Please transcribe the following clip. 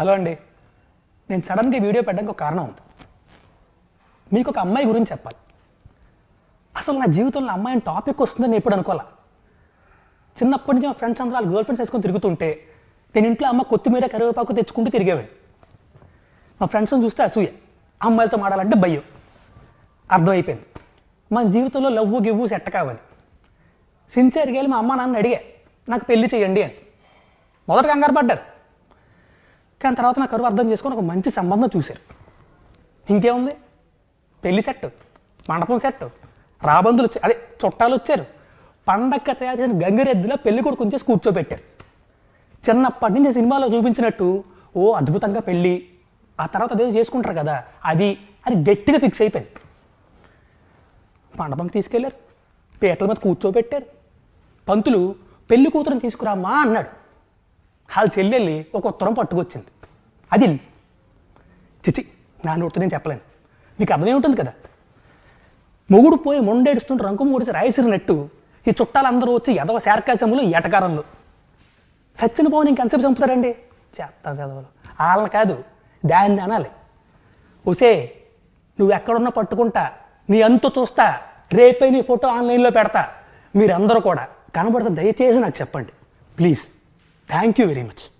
Hello అండి. నేను సడన్గా వీడియో పెట్టడానికి ఒక కారణం ఉంది. మీకు ఒక అమ్మాయి గురించి చెప్పాలి. అసలు నా జీవితంలో అమ్మాయిని టాపిక్ వస్తుందని ఎప్పుడు అనుకోవాలా? చిన్నప్పటి నుంచి మా ఫ్రెండ్స్ అందరూ వాళ్ళ గర్ల్ ఫ్రెండ్స్ వేసుకొని తిరుగుతుంటే నేను ఇంట్లో అమ్మ కొత్తిమీర కరివేపాకు తెచ్చుకుంటూ తిరిగేవాడు మా ఫ్రెండ్స్ని చూస్తే అసూయ. అమ్మాయిలతో మాడాలంటే భయం. అర్థమైపోయింది. మన జీవితంలో లవ్వు గివ్వు సెట్ కావాలి. సిన్సియర్గా వెళ్ళి మా అమ్మ నాన్న అడిగా నాకు పెళ్ళి చేయండి అని. మొదట కంగారు పడ్డారు. కానీ తర్వాత నా కరువు అర్థం చేసుకొని ఒక మంచి సంబంధం చూశారు. ఇంకేముంది? పెళ్ళి సెట్ మండపం సెట్ రాబందులు వచ్చారు అదే చుట్టాలు వచ్చారు. పండక్క తయారు చేసిన గంగిరెద్దులో పెళ్ళి కొడుకు ఉంచేసి కూర్చోబెట్టారు. చిన్నప్పటి నుంచి సినిమాలో చూపించినట్టు ఓ అద్భుతంగా పెళ్ళి ఆ తర్వాత అదేదో చేసుకుంటారు కదా అది అని గట్టిగా ఫిక్స్ అయిపోయింది. మండపం తీసుకెళ్ళారు. పీటల మీద కూర్చోబెట్టారు. పంతులు పెళ్ళి కూతురుని తీసుకురామా అన్నాడు. వాళ్ళ చెల్లెళ్ళి ఒక ఉత్తరం పట్టుకొచ్చింది. అది చిచి నా నోటితో నేను చెప్పలేను. మీకు అర్థమే ఉంటుంది కదా? మొగుడు పోయి మొండేడుస్తుంటే రంకు ముడిచి రాయసిరినట్టు ఈ చుట్టాలందరూ వచ్చి ఎదవ శార్కాశములు ఎటకారంలో సచ్చిన పోవని ఇంకెంతసేపు చంపుతారండి? చేస్తా కదవలు వాళ్ళని కాదు దాన్ని అనాలి. ఒసే నువ్వు ఎక్కడున్నా పట్టుకుంటా నీ అంతు చూస్తా రేపే నీ ఫోటో ఆన్లైన్లో పెడతా. మీరందరూ కూడా కనబడితే దయచేసి నాకు చెప్పండి. Please. Thank you very much.